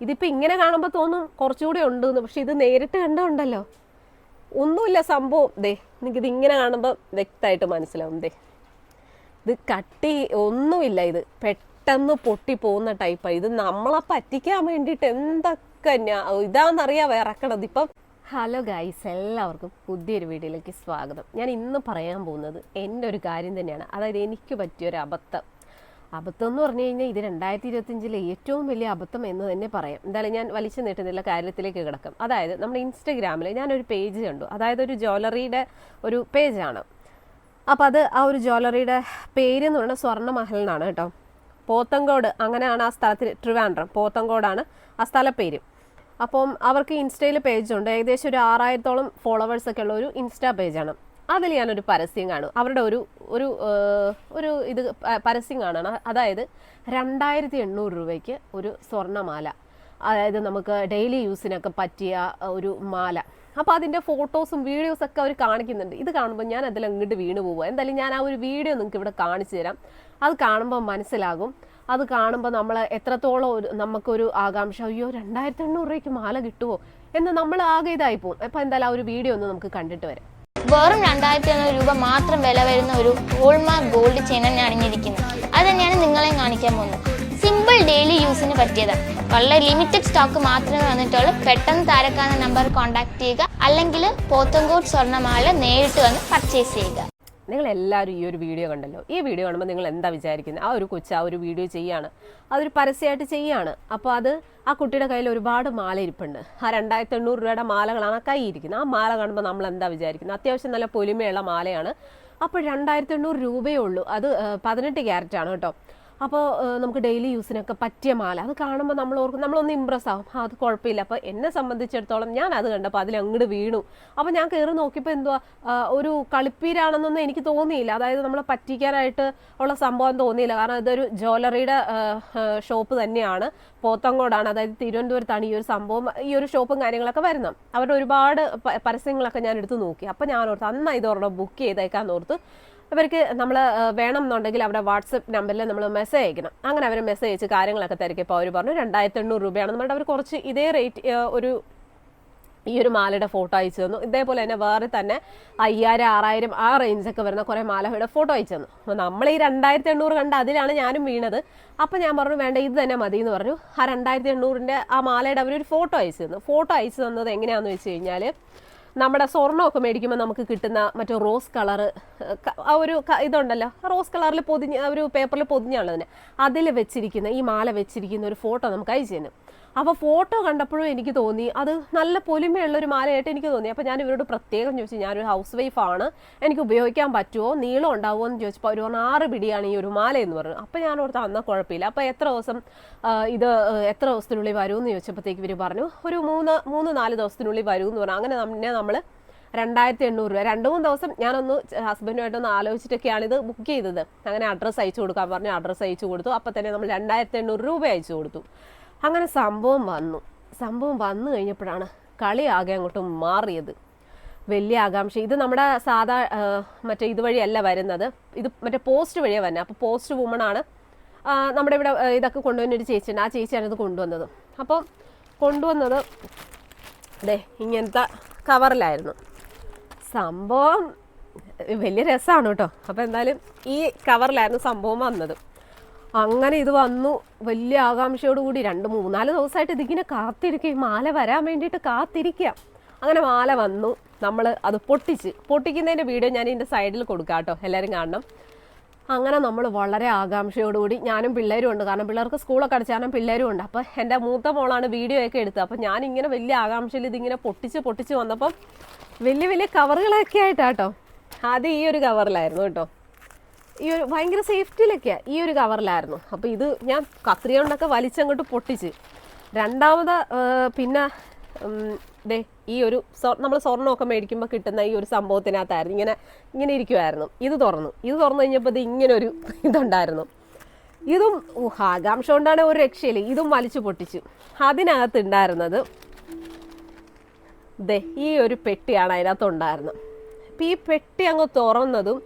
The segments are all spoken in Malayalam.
ഇതിപ്പോൾ ഇങ്ങനെ കാണുമ്പോൾ തോന്നും കുറച്ചുകൂടി ഉണ്ടെന്ന്. പക്ഷെ ഇത് നേരിട്ട് കണ്ടുണ്ടല്ലോ. ഒന്നുമില്ല സംഭവം. ദേ എനിക്കിത് ഇങ്ങനെ കാണുമ്പോൾ വ്യക്തമായിട്ട് മനസ്സിലാവും. ദേ ഇത് കട്ടി ഒന്നുമില്ല ഇത്. പെട്ടെന്ന് പൊട്ടി പോകുന്ന ടൈപ്പാണ് ഇത് നമ്മളെ പറ്റിക്കാൻ വേണ്ടിയിട്ട് എന്തൊക്കെ ഞാൻ ഇതാണെന്നറിയാം ഇറക്കണത്? ഇപ്പം ഹലോ ഗൈസ് എല്ലാവർക്കും പുതിയൊരു വീഡിയോയിലേക്ക് സ്വാഗതം. ഞാൻ ഇന്ന് പറയാൻ പോകുന്നത് എന്റെ ഒരു കാര്യം തന്നെയാണ്. അതായത് എനിക്ക് പറ്റിയൊരു അബദ്ധം. അബദ്ധം എന്ന് പറഞ്ഞു കഴിഞ്ഞാൽ ഇത് രണ്ടായിരത്തി ഇരുപത്തിയഞ്ചിലെ ഏറ്റവും വലിയ അബദ്ധം എന്ന് തന്നെ പറയാം. എന്തായാലും ഞാൻ വലിച്ചു നീട്ടുന്നില്ല കാര്യത്തിലേക്ക് കിടക്കും. അതായത് നമ്മുടെ ഇൻസ്റ്റഗ്രാമിൽ ഞാനൊരു പേജ് കണ്ടു. അതായത് ഒരു ജ്വല്ലറിയുടെ ഒരു പേജാണ്. അപ്പം അത് ആ ഒരു ജ്വല്ലറിയുടെ പേര് എന്ന് പറഞ്ഞാൽ സ്വർണമഹൽ എന്നാണ് കേട്ടോ. പോത്തങ്കോട് അങ്ങനെയാണ് ആ സ്ഥലത്തിന് ട്രിവാൻഡ്രം. പോത്തങ്കോടാണ് ആ സ്ഥലപ്പേര് അപ്പം അവർക്ക് ഇൻസ്റ്റയിൽ പേജുണ്ട്. ഏകദേശം ഒരു ആറായിരത്തോളം ഫോളോവേഴ്സൊക്കെ ഉള്ള ഒരു ഇൻസ്റ്റാ പേജാണ്. അതിൽ ഞാനൊരു പരസ്യം കാണും. അവരുടെ ഒരു ഒരു ഒരു ഇത് പരസ്യം കാണണം. അതായത് രണ്ടായിരത്തി എണ്ണൂറ് രൂപയ്ക്ക് ഒരു സ്വർണമാല. അതായത് നമുക്ക് ഡെയിലി യൂസിനൊക്കെ പറ്റിയ ഒരു മാല. അപ്പോൾ അതിന്റെ ഫോട്ടോസും വീഡിയോസും ഒക്കെ അവർ കാണിക്കുന്നുണ്ട്. ഇത് കാണുമ്പോൾ ഞാൻ അതിൽ അങ്ങോട്ട് വീണ് പോവുക എന്തായാലും ഞാൻ ആ ഒരു വീഡിയോ നിങ്ങൾക്ക് ഇവിടെ കാണിച്ചു തരാം. അത് കാണുമ്പോൾ മനസ്സിലാകും. അത് കാണുമ്പോൾ നമ്മൾ എത്രത്തോളം ഒരു നമുക്കൊരു ആകാംക്ഷ അയ്യോ രണ്ടായിരത്തി എണ്ണൂറ് രൂപയ്ക്ക് മാല കിട്ടുമോ എന്ന് നമ്മൾ ആകെ ഇതായി പോകും. അപ്പോൾ എന്തായാലും ആ ഒരു വീഡിയോ ഒന്ന് നമുക്ക് കണ്ടിട്ട് വരാം. വെറും രണ്ടായിരത്തി എണ്ണൂറ് രൂപ മാത്രം വില വരുന്ന ഒരു ഹോൾമാർക്ക് ഗോൾഡ് ചെയിൻ തന്നെ അണിഞ്ഞിരിക്കുന്നത് അത് തന്നെയാണ് നിങ്ങളെ കാണിക്കാൻ പോകുന്നത്. സിമ്പിൾ ഡെയിലി യൂസിന് പറ്റിയതാണ് വളരെ ലിമിറ്റഡ് സ്റ്റോക്ക് മാത്രമേ വന്നിട്ടുള്ളൂ. പെട്ടെന്ന് താരക്കാന നമ്പർ കോൺടാക്ട് ചെയ്യുക. അല്ലെങ്കിൽ പോത്തങ്കോട് സ്വർണമാല നേരിട്ട് വന്ന് പർച്ചേസ് ചെയ്യുക. നിങ്ങൾ എല്ലാവരും ഈ ഒരു വീഡിയോ കണ്ടല്ലോ. ഈ വീഡിയോ കാണുമ്പോൾ നിങ്ങൾ എന്താ വിചാരിക്കുന്നത് ആ ഒരു കൊച്ചു ആ ഒരു വീഡിയോ ചെയ്യാണ്. അതൊരു പരസ്യമായിട്ട് ചെയ്യാണ്. അപ്പോൾ അത് ആ കുട്ടിയുടെ കയ്യിൽ ഒരുപാട് മാല ഇരിപ്പുണ്ട് ആ രണ്ടായിരത്തി എണ്ണൂറ് രൂപയുടെ മാലകളാണ് ആ കൈ ഇരിക്കുന്നത് ആ മാല കാണുമ്പോൾ നമ്മൾ എന്താ വിചാരിക്കുന്നത് അത്യാവശ്യം നല്ല പൊലിമയുള്ള മാലയാണ്. അപ്പോൾ രണ്ടായിരത്തി എണ്ണൂറ് രൂപയേ ഉള്ളൂ. അത് പതിനെട്ട് ക്യാരറ്റ് ആണ് കേട്ടോ. അപ്പോൾ നമുക്ക് ഡെയിലി യൂസിനൊക്കെ പറ്റിയ മാല. അത് കാണുമ്പോൾ നമ്മൾ ഓർക്കും നമ്മളൊന്ന് ഇമ്പ്രസ് ആവും. അത് കുഴപ്പമില്ല. അപ്പോൾ എന്നെ സംബന്ധിച്ചിടത്തോളം ഞാൻ അത് കണ്ടപ്പോൾ അതിൽ അങ്ങോട്ട് വീണു. അപ്പോൾ ഞാൻ കയറി നോക്കിയപ്പോൾ എന്തുവാ ഒരു കളിപ്പീരാണെന്നൊന്നും എനിക്ക് തോന്നിയില്ല. അതായത് നമ്മളെ പറ്റിക്കാനായിട്ട് ഉള്ള സംഭവം തോന്നിയില്ല. കാരണം ഇതൊരു ജ്വല്ലറിയുടെ ഷോപ്പ് തന്നെയാണ്. പോത്തങ്കോടാണ്. അതായത് തിരുവനന്തപുരത്താണ് ഈ ഒരു സംഭവം ഈ ഒരു ഷോപ്പും കാര്യങ്ങളൊക്കെ വരുന്നത്. അവരുടെ ഒരുപാട് പരസ്യങ്ങളൊക്കെ ഞാൻ എടുത്ത് നോക്കി. അപ്പോൾ ഞാൻ ഓർത്ത് അന്നാ ഇതോടെ ബുക്ക് ചെയ്തേക്കാന്ന് ഓർത്ത് ഇവർക്ക് നമ്മൾ വേണം എന്നുണ്ടെങ്കിൽ അവിടെ വാട്സപ്പ് നമ്പറിൽ നമ്മൾ മെസ്സേജ് അയക്കണം. അങ്ങനെ അവർ മെസ്സേജ് അയച്ച് കാര്യങ്ങളൊക്കെ തിരക്കി തിരക്കിയപ്പോൾ അവർ പറഞ്ഞു രണ്ടായിരത്തി എണ്ണൂറ് രൂപയാണ്. നമ്മളുടെ അവർ കുറച്ച് ഇതേ റേറ്റ് ഒരു ഈ ഒരു മാലയുടെ ഫോട്ടോ അയച്ചു തന്നു. ഇതേപോലെ തന്നെ വേറെ തന്നെ അയ്യായിരം ആറായിരം ആ റേഞ്ചൊക്കെ വരുന്ന കുറേ മാലയുടെ ഫോട്ടോ അയച്ചു തന്നു. അപ്പോൾ നമ്മൾ ഈ രണ്ടായിരത്തി എണ്ണൂറ് കണ്ട് അതിലാണ് ഞാനും വീണത്. അപ്പോൾ ഞാൻ പറഞ്ഞു വേണ്ട ഇത് തന്നെ മതി എന്ന് പറഞ്ഞു. ആ രണ്ടായിരത്തി എണ്ണൂറിന്റെ ആ മാലയുടെ അവരൊരു ഫോട്ടോ അയച്ചു തന്നു. ഫോട്ടോ അയച്ചു തന്നത് എങ്ങനെയാണെന്ന് വെച്ച് കഴിഞ്ഞാൽ നമ്മുടെ സ്വർണമൊക്കെ മേടിക്കുമ്പോൾ നമുക്ക് കിട്ടുന്ന മറ്റേ റോസ് കളർ ആ ഒരു ഇതുണ്ടല്ലോ റോസ് കളറിൽ പൊതിഞ്ഞ് ഒരു പേപ്പറിൽ പൊതിഞ്ഞുള്ളതിന്. അതിൽ വെച്ചിരിക്കുന്ന ഈ മാല വെച്ചിരിക്കുന്ന ഒരു ഫോട്ടോ നമുക്ക് അയച്ചു തന്നു. അപ്പോൾ ഫോട്ടോ കണ്ടപ്പോഴും എനിക്ക് തോന്നി അത് നല്ല പൊലിമയുള്ള ഒരു മാലയായിട്ട് എനിക്ക് തോന്നി. അപ്പോൾ ഞാൻ ഇവരോട് പ്രത്യേകം ചോദിച്ചു ഞാനൊരു ഹൗസ് വൈഫാണ് എനിക്ക് ഉപയോഗിക്കാൻ പറ്റുമോ നീളം ഉണ്ടാവുമോ എന്ന് ചോദിച്ചപ്പോൾ അവർ പറഞ്ഞു ആറ് പിടിയാണ് ഈ ഒരു മാല എന്ന് പറഞ്ഞു. അപ്പോൾ ഞാൻ ഓർത്ത് അന്ന കുഴപ്പമില്ല. അപ്പോൾ എത്ര ദിവസം ഇത് എത്ര ദിവസത്തിനുള്ളിൽ വരുമെന്ന് ചോദിച്ചപ്പോഴത്തേക്ക് ഇവർ പറഞ്ഞു ഒരു മൂന്ന് മൂന്ന് നാല് ദിവസത്തിനുള്ളിൽ വരുമെന്ന് പറഞ്ഞു. അങ്ങനെ പിന്നെ നമ്മൾ രണ്ടായിരത്തി എണ്ണൂറ് രൂപ. രണ്ട് മൂന്ന് ദിവസം ഞാനൊന്ന് ഹസ്ബൻഡുമായിട്ടൊന്ന് ആലോചിച്ചിട്ടൊക്കെയാണ് ഇത് ബുക്ക് ചെയ്തത്. അങ്ങനെ അഡ്രസ്സ് അയച്ചു കൊടുക്കാൻ പറഞ്ഞു. അഡ്രസ്സ് അയച്ചു കൊടുത്തു. അപ്പോൾ തന്നെ നമ്മൾ രണ്ടായിരത്തി എണ്ണൂറ് രൂപ അയച്ചു കൊടുത്തു. അങ്ങനെ സംഭവം വന്നു. സംഭവം വന്നു കഴിഞ്ഞപ്പോഴാണ് കളി ആകെ അങ്ങോട്ട് മാറിയത്. വലിയ ആകാംക്ഷ. ഇത് നമ്മുടെ സാധാ മറ്റേ ഇതുവഴിയല്ല വരുന്നത്. ഇത് മറ്റേ പോസ്റ്റ് വഴിയാണ് വരുന്നത്. അപ്പോൾ പോസ്റ്റ് വുമൺ ആണ് നമ്മുടെ ഇവിടെ ഇതൊക്കെ കൊണ്ടുവന്ന ഒരു ചേച്ചിയുണ്ട്. ആ ചേച്ചിയാണ് ഇത് കൊണ്ടുവന്നത്. അപ്പോൾ കൊണ്ടുവന്നത് അതെ ഇങ്ങനത്തെ കവറിലായിരുന്നു സംഭവം വലിയ രസമാണ് കേട്ടോ. അപ്പോൾ എന്തായാലും ഈ കവറിലായിരുന്നു സംഭവം വന്നത്. അങ്ങനെ ഇത് വന്നു. വലിയ ആകാംക്ഷയോട് കൂടി രണ്ട് മൂന്നാൽ ദിവസമായിട്ട് ഇതിങ്ങനെ കാത്തിരിക്കുക ഈ മാല വരാൻ വേണ്ടിയിട്ട് കാത്തിരിക്കുക അങ്ങനെ മാല വന്നു. നമ്മൾ അത് പൊട്ടിച്ച് പൊട്ടിക്കുന്നതിന്റെ വീഡിയോ ഞാൻ ഇതിന്റെ സൈഡിൽ കൊടുക്കാം കേട്ടോ. എല്ലാവരും കാണണം. അങ്ങനെ നമ്മൾ വളരെ ആകാംക്ഷയോടുകൂടി ഞാനും പിള്ളേരും ഉണ്ട്. കാരണം പിള്ളേർക്ക് സ്കൂളൊക്കെ അടച്ചു പിള്ളേരും ഉണ്ട്. അപ്പോൾ എന്റെ മൂത്ത മോളാണ് വീഡിയോ ഒക്കെ എടുത്തത്. അപ്പോൾ ഞാൻ ഇങ്ങനെ വലിയ ആകാംക്ഷയിൽ ഇതിങ്ങനെ പൊട്ടിച്ച് പൊട്ടിച്ച് വന്നപ്പം വലിയ വലിയ കവറുകളൊക്കെ ആയിട്ടാട്ടോ അത് ഈ ഒരു കവറിലായിരുന്നു കേട്ടോ. ഈ ഒരു ഭയങ്കര സേഫ്റ്റിയിലൊക്കെയാണ് ഈ ഒരു കവറിലായിരുന്നു. അപ്പോൾ ഇത് ഞാൻ കത്രിക കൊണ്ടൊക്കെ വലിച്ചങ്ങോട്ട് പൊട്ടിച്ച്. രണ്ടാമത് പിന്നെ ദേ ഈ ഒരു നമ്മൾ സ്വർണമൊക്കെ മേടിക്കുമ്പോൾ കിട്ടുന്ന ഈ ഒരു സംഭവത്തിനകത്തായിരുന്നു. ഇങ്ങനെ ഇങ്ങനെ ഇരിക്കുമായിരുന്നു ഇത് തുറന്നു. ഇത് തുറന്നു കഴിഞ്ഞപ്പോൾ ഇത് ഇങ്ങനെ ഒരു ഇതുണ്ടായിരുന്നു. ഇതും ആകാംക്ഷ കൊണ്ടാണ് ഒരു രക്ഷയില്ല. ഇതും വലിച്ചു പൊട്ടിച്ചു. അതിനകത്ത് ഉണ്ടായിരുന്നത് ദേ ഈ ഒരു പെട്ടിയാണ് അതിനകത്ത് ഉണ്ടായിരുന്നത് അപ്പം ഈ പെട്ടി അങ്ങ് തുറന്നതും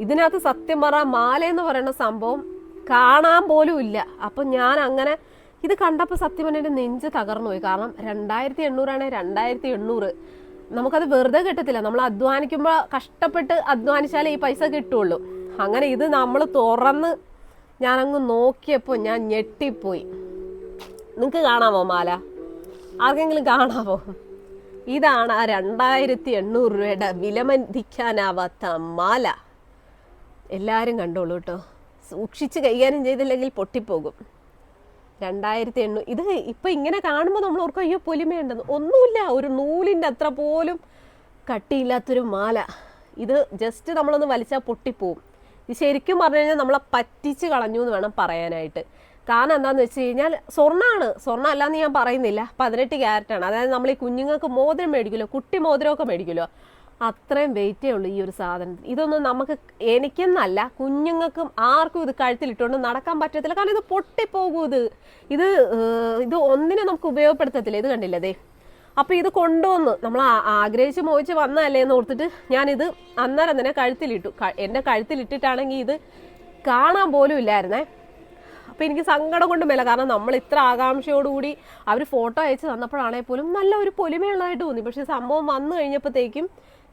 ഇതിനകത്ത് സത്യം പറ മാല എന്ന് പറയുന്ന സംഭവം കാണാൻ പോലും ഇല്ല. അപ്പം ഞാൻ അങ്ങനെ ഇത് കണ്ടപ്പോൾ സത്യം എന്റെ നെഞ്ച് തകർന്നു പോയി. കാരണം രണ്ടായിരത്തി എണ്ണൂറാണ് രണ്ടായിരത്തി എണ്ണൂറ്. നമുക്കത് വെറുതെ കിട്ടത്തില്ല. നമ്മൾ അധ്വാനിക്കുമ്പോൾ കഷ്ടപ്പെട്ട് അധ്വാനിച്ചാലേ ഈ പൈസ കിട്ടുള്ളൂ. അങ്ങനെ ഇത് നമ്മൾ തുറന്ന് ഞാനങ്ങ് നോക്കിയപ്പോൾ ഞാൻ ഞെട്ടിപ്പോയി. നിങ്ങൾക്ക് കാണാമോ മാല? ആർക്കെങ്കിലും കാണാമോ? ഇതാണ് ആ രണ്ടായിരത്തി എണ്ണൂറ് രൂപയുടെ വിലമതിക്കാനാവാത്ത മാല. എല്ലാവരും കണ്ടോളൂ കേട്ടോ. സൂക്ഷിച്ച് കൈകാര്യം ചെയ്തില്ലെങ്കിൽ പൊട്ടിപ്പോകും. രണ്ടായിരത്തി എണ്ണൂ ഇത് ഇപ്പം ഇങ്ങനെ കാണുമ്പോൾ നമ്മൾ ഓർക്കും അയ്യോ പൊലിമയുണ്ടെന്ന്. ഒന്നുമില്ല ഒരു നൂലിന്റെ അത്ര പോലും കട്ടിയില്ലാത്തൊരു മാല. ഇത് ജസ്റ്റ് നമ്മളൊന്ന് വലിച്ചാൽ പൊട്ടിപ്പോവും. ഇത് ശരിക്കും പറഞ്ഞു കഴിഞ്ഞാൽ നമ്മളെ പറ്റിച്ച് കളഞ്ഞു എന്ന് വേണം പറയാനായിട്ട്. കാരണം എന്താണെന്ന് വെച്ച് കഴിഞ്ഞാൽ സ്വർണമാണ് സ്വർണം അല്ലാന്ന് ഞാൻ പറയുന്നില്ല. പതിനെട്ട് ക്യാരറ്റാണ്. അതായത് നമ്മൾ ഈ കുഞ്ഞുങ്ങൾക്ക് മോതിരം മേടിക്കുമല്ലോ കുട്ടി മോതിരമൊക്കെ മേടിക്കുമല്ലോ. അത്രയും വെയിറ്റേ ഉള്ളൂ ഈ ഒരു സാധനം ഇതൊന്നും നമുക്ക് എനിക്കെന്നല്ല കുഞ്ഞുങ്ങൾക്കും ആർക്കും ഇത് കഴുത്തിലിട്ടുകൊണ്ട് നടക്കാൻ പറ്റത്തില്ല. കാരണം ഇത് പൊട്ടിപ്പോകൂ ഇത്. ഇത് ഇത് ഒന്നിനെ നമുക്ക് ഉപയോഗപ്പെടുത്തത്തില്ല. ഇത് കണ്ടില്ലേ ദേ? അപ്പോൾ ഇത് കൊണ്ടുവന്ന് നമ്മൾ ആഗ്രഹിച്ച് മോഹിച്ച് വന്നതല്ലേ എന്ന് ഓർത്തിട്ട് ഞാനിത് അന്നേരം തന്നെ കഴുത്തിലിട്ടു. എന്റെ കഴുത്തിലിട്ടിട്ടാണെങ്കിൽ ഇത് കാണാൻ പോലും ഇല്ലായിരുന്നേ. അപ്പോൾ എനിക്ക് സങ്കടം കൊണ്ട് മേല കാരണം നമ്മൾ ഇത്ര ആകാംക്ഷയോടുകൂടി അവർ ഫോട്ടോ അയച്ച് തന്നപ്പോഴാണെങ്കിൽ പോലും നല്ല ഒരു പൊലിമയുള്ളതായിട്ട് തോന്നി. പക്ഷേ സംഭവം വന്നു കഴിഞ്ഞപ്പോഴത്തേക്കും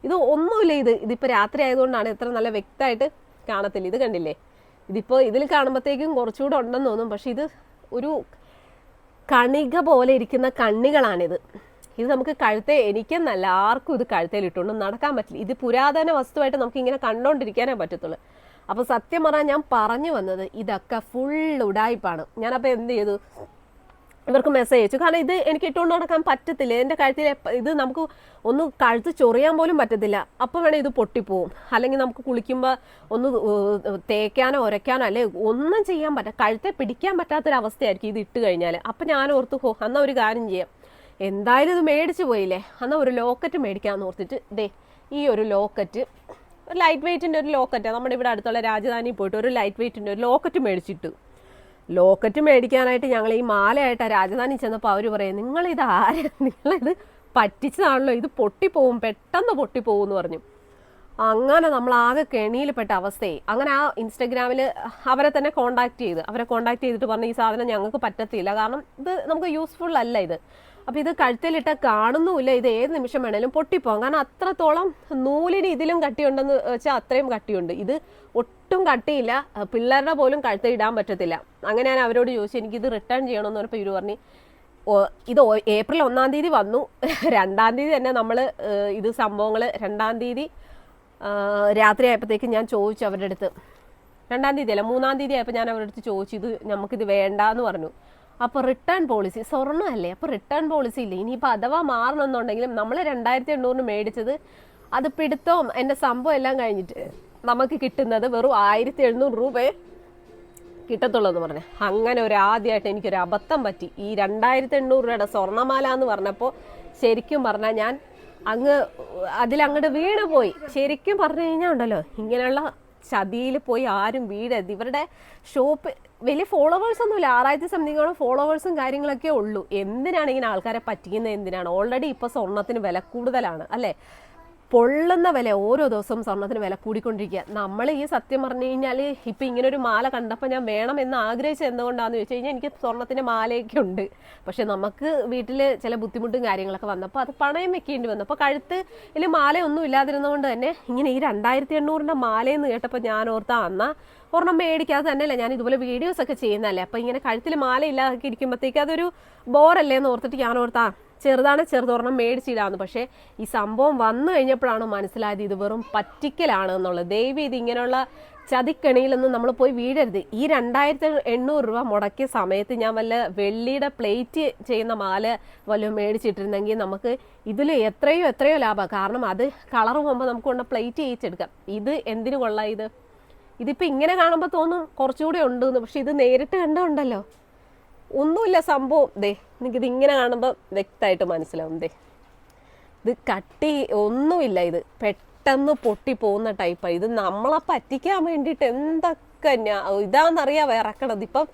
ഇത് ഒന്നുമില്ല ഇത്. ഇതിപ്പോൾ രാത്രി ആയതുകൊണ്ടാണ് ഇത്ര നല്ല വ്യക്തമായിട്ട് കാണത്തില്ല. ഇത് കണ്ടില്ലേ? ഇതിപ്പോൾ ഇതിൽ കാണുമ്പോഴത്തേക്കും കുറച്ചുകൂടെ ഉണ്ടെന്ന് തോന്നും. പക്ഷേ ഇത് ഒരു കണിക പോലെ ഇരിക്കുന്ന കണ്ണികളാണിത്. ഇത് നമുക്ക് കഴുത്തെ എനിക്കെന്നല്ല ആർക്കും ഇത് കഴുത്തേൽ ഇട്ടുകൊണ്ട് നടക്കാൻ പറ്റില്ല. ഇത് പുരാതന വസ്തുവായിട്ട് നമുക്ക് ഇങ്ങനെ കണ്ടോണ്ടിരിക്കാനേ പറ്റത്തുള്ളൂ. അപ്പോൾ സത്യം പറഞ്ഞാൽ ഞാൻ പറഞ്ഞു വന്നത് ഇതൊക്കെ ഫുൾ ഉടായ്പാണ് ഞാനപ്പോൾ എന്ത് ചെയ്തു? ഇവർക്ക് മെസ്സേജ് അയച്ചു. കാരണം ഇത് എനിക്ക് ഇട്ടുകൊണ്ട് നടക്കാൻ പറ്റത്തില്ല. എന്റെ കഴുത്തിൽ ഇത് നമുക്ക് ഒന്ന് കഴുത്ത് ചൊറിയാൻ പോലും പറ്റത്തില്ല. അപ്പോൾ വേണേൽ ഇത് പൊട്ടിപ്പോവും. അല്ലെങ്കിൽ നമുക്ക് കുളിക്കുമ്പോൾ ഒന്ന് തേക്കാനോ ഉരയ്ക്കാനോ അല്ലെ ഒന്നും ചെയ്യാൻ പറ്റാ കഴുത്തെ പിടിക്കാൻ പറ്റാത്തൊരവസ്ഥയായിരിക്കും ഇത് ഇട്ട് കഴിഞ്ഞാൽ അപ്പം ഞാൻ ഓർത്ത് ഹോ എന്നാൽ ഒരു കാര്യം ചെയ്യാം. എന്തായാലും ഇത് മേടിച്ചു പോയില്ലേ? എന്നാൽ ഒരു ലോക്കറ്റ് മേടിക്കാമെന്ന് ഓർത്തിട്ട് ദേ ഈ ഒരു ലോക്കറ്റ് ഒരു ലൈറ്റ് വെയ്റ്റിന്റെ ഒരു ലോക്കറ്റ്. നമ്മുടെ ഇവിടെ അടുത്തുള്ള രാജധാനിയിൽ പോയിട്ട് ഒരു ലൈറ്റ് വെയ്റ്റിന്റെ ഒരു ലോക്കറ്റ് മേടിച്ചിട്ടു. ലോക്കറ്റ് മേടിക്കാനായിട്ട് ഞങ്ങൾ ഈ മാലയായിട്ട് രാജധാനി ചെന്നപ്പോൾ അവർ പറയും നിങ്ങളിത് ആര്? നിങ്ങളിത് പറ്റിച്ചതാണല്ലോ ഇത് പൊട്ടിപ്പോവും പെട്ടെന്ന് പൊട്ടിപ്പോവും എന്ന് പറഞ്ഞു. അങ്ങനെ നമ്മൾ ആകെ കെണിയിൽപ്പെട്ട അവസ്ഥയെ അങ്ങനെ ആ ഇൻസ്റ്റഗ്രാമിൽ അവരെ തന്നെ കോണ്ടാക്ട് ചെയ്ത് അവരെ കോണ്ടാക്ട് ചെയ്തിട്ട് പറഞ്ഞു ഈ സാധനം ഞങ്ങൾക്ക് പറ്റത്തില്ല കാരണം ഇത് നമുക്ക് യൂസ്ഫുൾ അല്ല ഇത്. അപ്പോൾ ഇത് കഴുത്തിലിട്ട കാണുന്നുമില്ല. ഇത് ഏത് നിമിഷം വേണേലും പൊട്ടിപ്പോകും. കാരണം അത്രത്തോളം നൂലിന് ഇതിലും കട്ടിയുണ്ടെന്ന് വെച്ചാൽ അത്രയും കട്ടിയുണ്ട്. ഇത് ഒട്ടും കട്ടിയില്ല. പിള്ളേരുടെ പോലും കഴുത്തിൽ ഇടാൻ പറ്റത്തില്ല. അങ്ങനെ ഞാൻ അവരോട് ചോദിച്ചു എനിക്കിത് റിട്ടേൺ ചെയ്യണമെന്ന് പറഞ്ഞപ്പോൾ ഇവർ പറഞ്ഞു ഇത് ഏപ്രിൽ ഒന്നാം തീയതി വന്നു. രണ്ടാം തീയതി തന്നെ നമ്മൾ ഇത് സംഭവങ്ങൾ രണ്ടാം തീയതി രാത്രി ആയപ്പോഴത്തേക്ക് ഞാൻ ചോദിച്ചു അവരുടെ അടുത്ത്. രണ്ടാം തീയതി അല്ല മൂന്നാം തീയതി ആയപ്പോൾ ഞാൻ അവരുടെ അടുത്ത് ചോദിച്ചു ഇത് നമുക്കിത് വേണ്ട എന്ന് പറഞ്ഞു. അപ്പോൾ റിട്ടേൺ പോളിസി സ്വർണമല്ലേ അപ്പോൾ റിട്ടേൺ പോളിസി ഇല്ല? ഇനിയിപ്പോൾ അഥവാ മാറണമെന്നുണ്ടെങ്കിലും നമ്മൾ രണ്ടായിരത്തി എണ്ണൂറിന് മേടിച്ചത് അത് പിടുത്തവും എന്റെ സംഭവം എല്ലാം കഴിഞ്ഞിട്ട് നമുക്ക് കിട്ടുന്നത് വെറും ആയിരത്തി എഴുന്നൂറ് രൂപയെ കിട്ടത്തുള്ളൂ എന്ന് പറഞ്ഞു. അങ്ങനെ ഒരു ആദ്യമായിട്ട് എനിക്കൊരു അബദ്ധം പറ്റി. ഈ രണ്ടായിരത്തി എണ്ണൂറ് രൂപയുടെ സ്വർണമാല എന്ന് പറഞ്ഞപ്പോൾ ശരിക്കും പറഞ്ഞാൽ ഞാൻ അങ്ങ് അതിലങ്ങോട്ട് വീണ് പോയി. ശരിക്കും പറഞ്ഞു കഴിഞ്ഞാൽ ഉണ്ടല്ലോ ഇങ്ങനെയുള്ള ചതിയിൽ പോയി ആരും വീഴരുത്. ഇവരുടെ ഷോപ്പ് വലിയ ഫോളോവേഴ്സ് ഒന്നുമില്ല. ആറായിരത്തി സംതിങ്ങോളം ഫോളോവേഴ്സും കാര്യങ്ങളൊക്കെ ഉള്ളൂ. എന്തിനാണ് ഇങ്ങനെ ആൾക്കാരെ പറ്റിക്കുന്നത്? എന്തിനാണ്? ഓൾറെഡി ഇപ്പോൾ സ്വർണത്തിന് വില കൂടുതലാണ് അല്ലേ? പൊള്ളുന്ന വില ഓരോ ദിവസവും സ്വർണത്തിന് വില കൂടിക്കൊണ്ടിരിക്കുക. നമ്മൾ ഈ സത്യം പറഞ്ഞു കഴിഞ്ഞാൽ ഇപ്പം ഇങ്ങനെ ഒരു മാല കണ്ടപ്പോൾ ഞാൻ വേണം എന്ന് ആഗ്രഹിച്ചത് എന്തുകൊണ്ടാണെന്ന് ചോദിച്ചു കഴിഞ്ഞാൽ എനിക്ക് സ്വർണത്തിന്റെ മാലയൊക്കെ ഉണ്ട്. പക്ഷെ നമുക്ക് വീട്ടിൽ ചില ബുദ്ധിമുട്ടും കാര്യങ്ങളൊക്കെ വന്നപ്പോൾ അത് പണയം വെക്കേണ്ടി വന്നു. അപ്പോൾ കഴുത്ത് ഇതിൽ മാലയൊന്നും ഇല്ലാതിരുന്നതുകൊണ്ട് തന്നെ ഇങ്ങനെ ഈ രണ്ടായിരത്തി എണ്ണൂറിന്റെ മാലയെന്ന് കേട്ടപ്പോൾ ഞാൻ ഓർത്താ അന്നാ ഒരെണ്ണം മേടിക്കാതെ തന്നെയല്ല ഞാൻ ഇതുപോലെ വീഡിയോസ് ഒക്കെ ചെയ്യുന്നതല്ലേ? അപ്പോൾ ഇങ്ങനെ കഴുത്തിൽ മാല ഇല്ലാതൊക്കെ ഇരിക്കുമ്പോഴത്തേക്ക് അതൊരു ബോറല്ലേ എന്ന് ഓർത്തിട്ട് ഞാൻ ഓർത്താ ചെറുതാണ് ചെറുതൊരെണ്ണം മേടിച്ചിടാന്ന് പക്ഷേ ഈ സംഭവം വന്നു കഴിഞ്ഞപ്പോഴാണ് മനസ്സിലായത് ഇത് വെറും പറ്റിക്കലാണ് എന്നുള്ളത്. ദൈവം ഇത് ഇങ്ങനെയുള്ള ചതിക്കണിയിലൊന്നും നമ്മൾ പോയി വീഴരുത്. ഈ രണ്ടായിരത്തി എണ്ണൂറ് രൂപ മുടക്കിയ സമയത്ത് ഞാൻ വല്ല വെള്ളിയുടെ പ്ലേറ്റ് ചെയ്യുന്ന മാല വല്ല മേടിച്ചിട്ടിരുന്നെങ്കിൽ നമുക്ക് ഇതിൽ എത്രയോ എത്രയോ ലാഭമാണ് കാരണം അത് കളർ പോകുമ്പോൾ നമുക്ക് കൊണ്ട് പ്ലേറ്റ് ചെയ്യിച്ചെടുക്കാം. ഇത് എന്തിനു കൊള്ളാം ഇത്? ഇതിപ്പോൾ ഇങ്ങനെ കാണുമ്പോൾ തോന്നും കുറച്ചുകൂടെ ഉണ്ട് പക്ഷെ ഇത് നേരിട്ട് കണ്ടുണ്ടല്ലോ ഒന്നുമില്ല സംഭവം. ദേ എനിക്കിത് ഇങ്ങനെ കാണുമ്പോൾ വ്യക്തമായിട്ട് മനസ്സിലാവും. ദേ ഇത് കട്ടി ഒന്നുമില്ല ഇത്. പെട്ടെന്ന് പൊട്ടി പോകുന്ന ടൈപ്പാണ് ഇത് നമ്മളെ പറ്റിക്കാൻ വേണ്ടിയിട്ട് എന്തൊക്കെ ഞാൻ ഇതാണെന്നറിയാം ഇറക്കണത് ഇപ്പം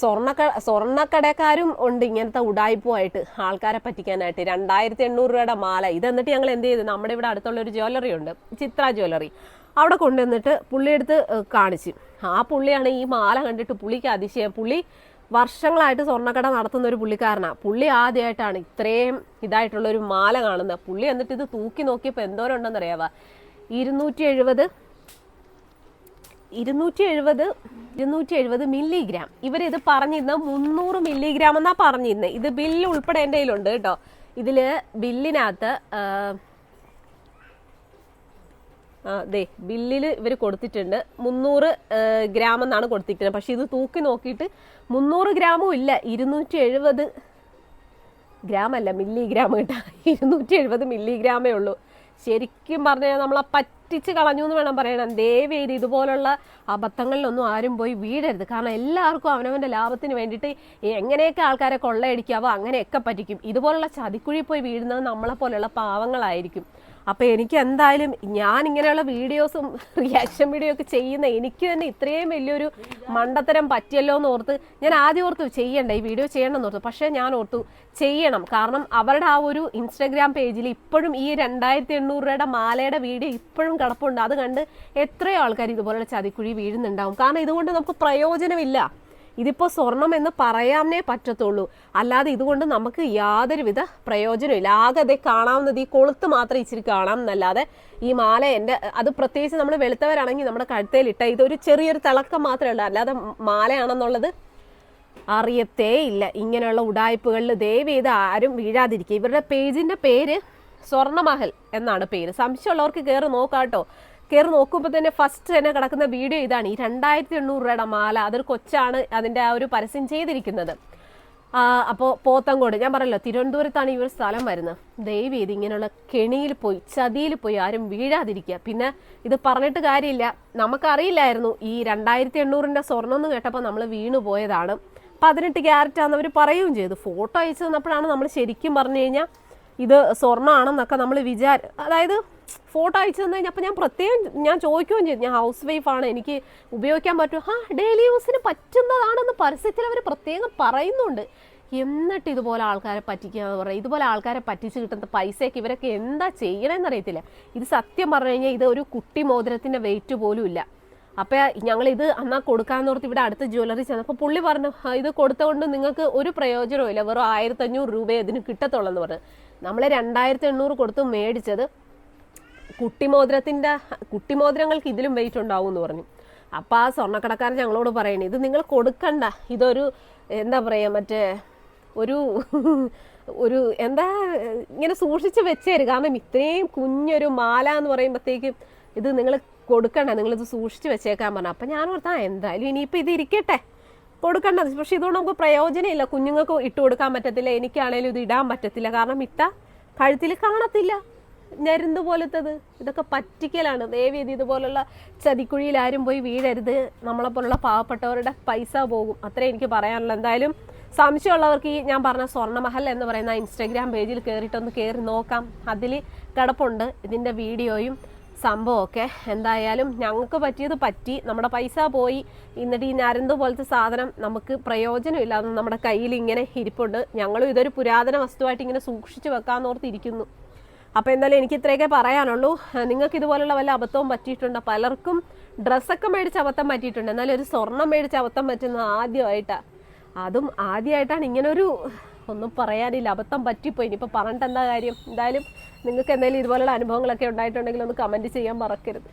സ്വർണക്ക സ്വർണക്കടക്കാരും ഉണ്ട് ഇങ്ങനത്തെ ഉടായ്പുമായിട്ട് ആൾക്കാരെ പറ്റിക്കാനായിട്ട്. രണ്ടായിരത്തി എണ്ണൂറ് രൂപയുടെ മാല. ഇത് എന്നിട്ട് ഞങ്ങൾ എന്ത് ചെയ്തു? നമ്മുടെ ഇവിടെ അടുത്തുള്ള ഒരു ജ്വല്ലറി ഉണ്ട്. ചിത്ര ജ്വല്ലറി. അവിടെ കൊണ്ടുവന്നിട്ട് പുള്ളിയെടുത്ത് കാണിച്ചു. ആ പുള്ളിയാണ് ഈ മാല കണ്ടിട്ട് പുള്ളിക്ക് അതിശയം. പുള്ളി വർഷങ്ങളായിട്ട് സ്വർണക്കട നടത്തുന്ന ഒരു പുള്ളിക്കാരനാണ് പുള്ളി ആദ്യമായിട്ടാണ് ഇത്രയും ഇതായിട്ടുള്ള ഒരു മാല കാണുന്നത് പുള്ളി എന്നിട്ട് ഇത് തൂക്കി നോക്കിയപ്പോൾ എന്തോരം ഉണ്ടെന്ന് അറിയാവാ ഇരുന്നൂറ്റി എഴുപത് ഇരുന്നൂറ്റി എഴുപത് ഇരുന്നൂറ്റി എഴുപത് മില്ലിഗ്രാം. ഇവരിത് പറഞ്ഞിരുന്ന മുന്നൂറ് മില്ലിഗ്രാം എന്നാ പറഞ്ഞിരുന്നത് ഇത് ബില്ല് ഉൾപ്പെടെ എന്റെ കയ്യിലുണ്ട് കേട്ടോ. ഇതിൽ ബില്ലിനകത്ത് ദേ ബില്ലിൽ ഇവർ കൊടുത്തിട്ടുണ്ട്. മുന്നൂറ് ഗ്രാം എന്നാണ് കൊടുത്തിട്ടുള്ളത് പക്ഷേ ഇത് തൂക്കി നോക്കിയിട്ട് മുന്നൂറ് ഗ്രാമും ഇല്ല. ഇരുന്നൂറ്റി എഴുപത് ഗ്രാം അല്ല മില്ലിഗ്രാം കേട്ടോ. ഇരുന്നൂറ്റി എഴുപത് മില്ലിഗ്രാമേ ഉള്ളൂ. ശരിക്കും പറഞ്ഞാൽ നമ്മളെ പറ്റിച്ച് കളഞ്ഞു എന്ന് വേണം പറയണം. ദയവ് ചെയ്ത് ഇതുപോലുള്ള അബദ്ധങ്ങളിലൊന്നും ആരും പോയി വീഴരുത്. കാരണം എല്ലാവർക്കും അവനവന്റെ ലാഭത്തിന് വേണ്ടിയിട്ട് എങ്ങനെയൊക്കെ ആൾക്കാരെ കൊള്ളയടിക്കാവോ അങ്ങനെയൊക്കെ പറ്റിക്കും. ഇതുപോലുള്ള ചതിക്കുഴി പോയി വീഴുന്നത് നമ്മളെ പോലെയുള്ള പാവങ്ങളായിരിക്കും. അപ്പോൾ എനിക്ക് എന്തായാലും ഞാൻ ഇങ്ങനെയുള്ള വീഡിയോസും റിയാക്ഷൻ വീഡിയോ ഒക്കെ ചെയ്യുന്ന എനിക്ക് തന്നെ ഇത്രയും വലിയൊരു മണ്ടത്തരം പറ്റിയല്ലോ എന്ന് ഓർത്ത് ഞാൻ ആദ്യം ഓർത്തു ചെയ്യണ്ട ഈ വീഡിയോ ചെയ്യണം എന്ന് ഓർത്തു. പക്ഷേ ഞാൻ ഓർത്തു ചെയ്യണം. കാരണം അവരുടെ ആ ഒരു ഇൻസ്റ്റാഗ്രാം പേജിൽ ഇപ്പോഴും ഈ രണ്ടായിരത്തി എണ്ണൂറ് രൂപയുടെ മാലയുടെ വീഡിയോ ഇപ്പോഴും കിടപ്പുണ്ട്. അത് കണ്ട് എത്രയോ ആൾക്കാർ ഇതുപോലുള്ള ചതിക്കുഴി വീഴുന്നുണ്ടാവും. കാരണം ഇതുകൊണ്ട് നമുക്ക് പ്രയോജനമില്ല. ഇതിപ്പോൾ സ്വർണം എന്ന് പറയാമേ പറ്റത്തുള്ളൂ. അല്ലാതെ ഇതുകൊണ്ട് നമുക്ക് യാതൊരുവിധ പ്രയോജനമില്ല ആകെ അതേ കാണാവുന്നത് ഈ കൊളുത്ത് മാത്രം ഇച്ചിരി കാണാം എന്നല്ലാതെ ഈ മാല എന്റെ അത് പ്രത്യേകിച്ച് നമ്മൾ വെളുത്തവരാണെങ്കിൽ നമ്മുടെ കഴുത്തേലിട്ട ഇതൊരു ചെറിയൊരു തിളക്കം മാത്രമേ ഉള്ളൂ. അല്ലാതെ മാലയാണെന്നുള്ളത് അറിയത്തേ ഇല്ല. ഇങ്ങനെയുള്ള ഉടായ്പകളിൽ ദയവ് ചെയ്ത് ആരും വീഴാതിരിക്കുക. ഇവരുടെ പേജിന്റെ പേര് സ്വർണമഹൽ എന്നാണ് പേര്. സംശയമുള്ളവർക്ക് കയറി നോക്കാട്ടോ. കയറി നോക്കുമ്പോൾ തന്നെ ഫസ്റ്റ് തന്നെ കിടക്കുന്ന വീഡിയോ ഇതാണ്. ഈ രണ്ടായിരത്തി എണ്ണൂറ് രൂപയുടെ മാല അതൊരു കൊച്ചാണ് അതിന്റെ ആ ഒരു പരസ്യം ചെയ്തിരിക്കുന്നത്. അപ്പോൾ പോത്തങ്കോട് ഞാൻ പറയല്ലോ തിരുവനന്തപുരത്താണ് ഈ ഒരു സ്ഥലം വരുന്നത്. ദൈവം ഇത് ഇങ്ങനെയുള്ള കെണിയിൽ പോയി ചതിയിൽ പോയി ആരും വീഴാതിരിക്കുക. പിന്നെ ഇത് പറഞ്ഞിട്ട് കാര്യമില്ല. നമുക്കറിയില്ലായിരുന്നു ഈ രണ്ടായിരത്തി എണ്ണൂറിന്റെ സ്വർണം എന്ന് കേട്ടപ്പോൾ നമ്മൾ വീണു പോയതാണ്. പതിനെട്ട് ആണെന്ന് അവർ പറയുകയും ചെയ്തു. ഫോട്ടോ അയച്ചു തന്നപ്പോഴാണ് നമ്മൾ ശരിക്കും പറഞ്ഞു കഴിഞ്ഞാൽ ഇത് സ്വർണമാണെന്നൊക്കെ നമ്മൾ വിചാര അതായത് ഫോട്ടോ അയച്ചു തന്നു കഴിഞ്ഞാൽ ഞാൻ പ്രത്യേകം ഞാൻ ചോദിക്കുകയും ചെയ്തു. ഞാൻ ഹൗസ് വൈഫാണ് എനിക്ക് ഉപയോഗിക്കാൻ പറ്റും ആ ഡെയിലി യൂസിന് പറ്റുന്നതാണെന്ന് പരസ്യത്തിൽ അവർ പ്രത്യേകം പറയുന്നുണ്ട്. എന്നിട്ട് ഇതുപോലെ ആൾക്കാരെ പറ്റിക്കുക എന്ന് പറയുക ഇതുപോലെ ആൾക്കാരെ പറ്റിച്ച് കിട്ടുന്ന പൈസയൊക്കെ ഇവരൊക്കെ എന്താ ചെയ്യണമെന്ന് അറിയത്തില്ല. ഇത് സത്യം പറഞ്ഞു കഴിഞ്ഞാൽ ഇത് ഒരു കുട്ടി മോതിരത്തിന്റെ വെയിറ്റ് പോലും ഇല്ല. അപ്പോൾ ഞങ്ങൾ ഇത് അന്നാ കൊടുക്കാന്ന് ഓർത്ത് ഇവിടെ അടുത്ത ജ്വല്ലറി ചെന്നപ്പോൾ പുള്ളി പറഞ്ഞു ഇത് കൊടുത്തുകൊണ്ട് നിങ്ങൾക്ക് ഒരു പ്രയോജനവും ഇല്ല. വെറും ആയിരത്തഞ്ഞൂറ് രൂപയെ ഇതിന് കിട്ടത്തുള്ളൂ എന്ന് പറഞ്ഞു. നമ്മൾ രണ്ടായിരത്തി എണ്ണൂറ് കൊടുത്ത് മേടിച്ചത് കുട്ടിമോതിരത്തിന്റെ കുട്ടിമോതിരങ്ങൾക്ക് ഇതിലും വെയിറ്റ് ഉണ്ടാവും എന്ന് പറഞ്ഞു. അപ്പോൾ ആ സ്വർണക്കടക്കാരൻ ഞങ്ങളോട് പറയണേ ഇത് നിങ്ങൾ കൊടുക്കണ്ട. ഇതൊരു എന്താ പറയുക മറ്റേ ഒരു ഒരു എന്താ ഇങ്ങനെ സൂക്ഷിച്ച് വെച്ചേര്. കാരണം ഇത്രയും കുഞ്ഞൊരു മാല എന്ന് പറയുമ്പോഴത്തേക്കും ഇത് നിങ്ങൾ കൊടുക്കണ്ട നിങ്ങളിത് സൂക്ഷിച്ച് വെച്ചേക്കാൻ പറഞ്ഞു. അപ്പം ഞാൻ ഓർത്താ എന്തായാലും ഇനിയിപ്പോൾ ഇത് ഇരിക്കട്ടെ. കൊടുക്കണ്ട പക്ഷെ ഇതുകൊണ്ട് നമുക്ക് പ്രയോജനമില്ല. കുഞ്ഞുങ്ങൾക്ക് ഇട്ട് കൊടുക്കാൻ പറ്റത്തില്ല. എനിക്കാണേലും ഇത് ഇടാൻ പറ്റത്തില്ല. കാരണം ഇട്ട കഴുത്തിൽ കാണത്തില്ല. ഞരുന്ന് പോലത്തത്. ഇതൊക്കെ പറ്റിക്കലാണ്. ദയവേദി ഇതുപോലുള്ള ചതിക്കുഴിയിൽ ആരും പോയി വീഴരുത്. നമ്മളെ പോലുള്ള പാവപ്പെട്ടവരുടെ പൈസ പോകും. അത്രേ എനിക്ക് പറയാനുള്ളൂ. എന്തായാലും സംശയമുള്ളവർക്ക് ഈ ഞാൻ പറഞ്ഞ സ്വർണമഹൽ എന്ന് പറയുന്ന ഇൻസ്റ്റാഗ്രാം പേജിൽ കയറിയിട്ടൊന്ന് കയറി നോക്കാം. അതിൽ കിടപ്പുണ്ട് ഇതിന്റെ വീഡിയോയും. സംഭവമൊക്കെ. എന്തായാലും ഞങ്ങൾക്ക് പറ്റിയത് പറ്റി. നമ്മുടെ പൈസ പോയി. എന്നിട്ട് ഈ നരന്ത് പോലത്തെ സാധനം നമുക്ക് പ്രയോജനമില്ലാതെ നമ്മുടെ കയ്യിൽ ഇങ്ങനെ ഇരിപ്പുണ്ട്. ഞങ്ങളും ഇതൊരു പുരാതന വസ്തുവായിട്ട് ഇങ്ങനെ സൂക്ഷിച്ചു വെക്കാമെന്നോർത്ത് ഇരിക്കുന്നു. അപ്പോൾ എന്തായാലും എനിക്ക് ഇത്രയൊക്കെ പറയാനുള്ളൂ. നിങ്ങൾക്ക് ഇതുപോലുള്ള വല്ല അബദ്ധവും പറ്റിയിട്ടുണ്ട്? പലർക്കും ഡ്രസ്സൊക്കെ മേടിച്ച് അബദ്ധം പറ്റിയിട്ടുണ്ട്. എന്നാലും ഒരു സ്വർണം മേടിച്ച് അബദ്ധം പറ്റുന്നത് ആദ്യമായിട്ടാണ് അതും ആദ്യമായിട്ടാണ് ഇങ്ങനൊരു ഒന്നും പറയാനില്ല. അബദ്ധം പറ്റിപ്പോയി. ഇനിയിപ്പോൾ പറഞ്ഞിട്ട് എന്താ കാര്യം? എന്തായാലും നിങ്ങൾക്ക് എന്തെങ്കിലും ഇതുപോലുള്ള അനുഭവങ്ങളൊക്കെ ഉണ്ടായിട്ടുണ്ടെങ്കിൽ ഒന്ന് കമന്റ് ചെയ്യാൻ മറക്കരുത്.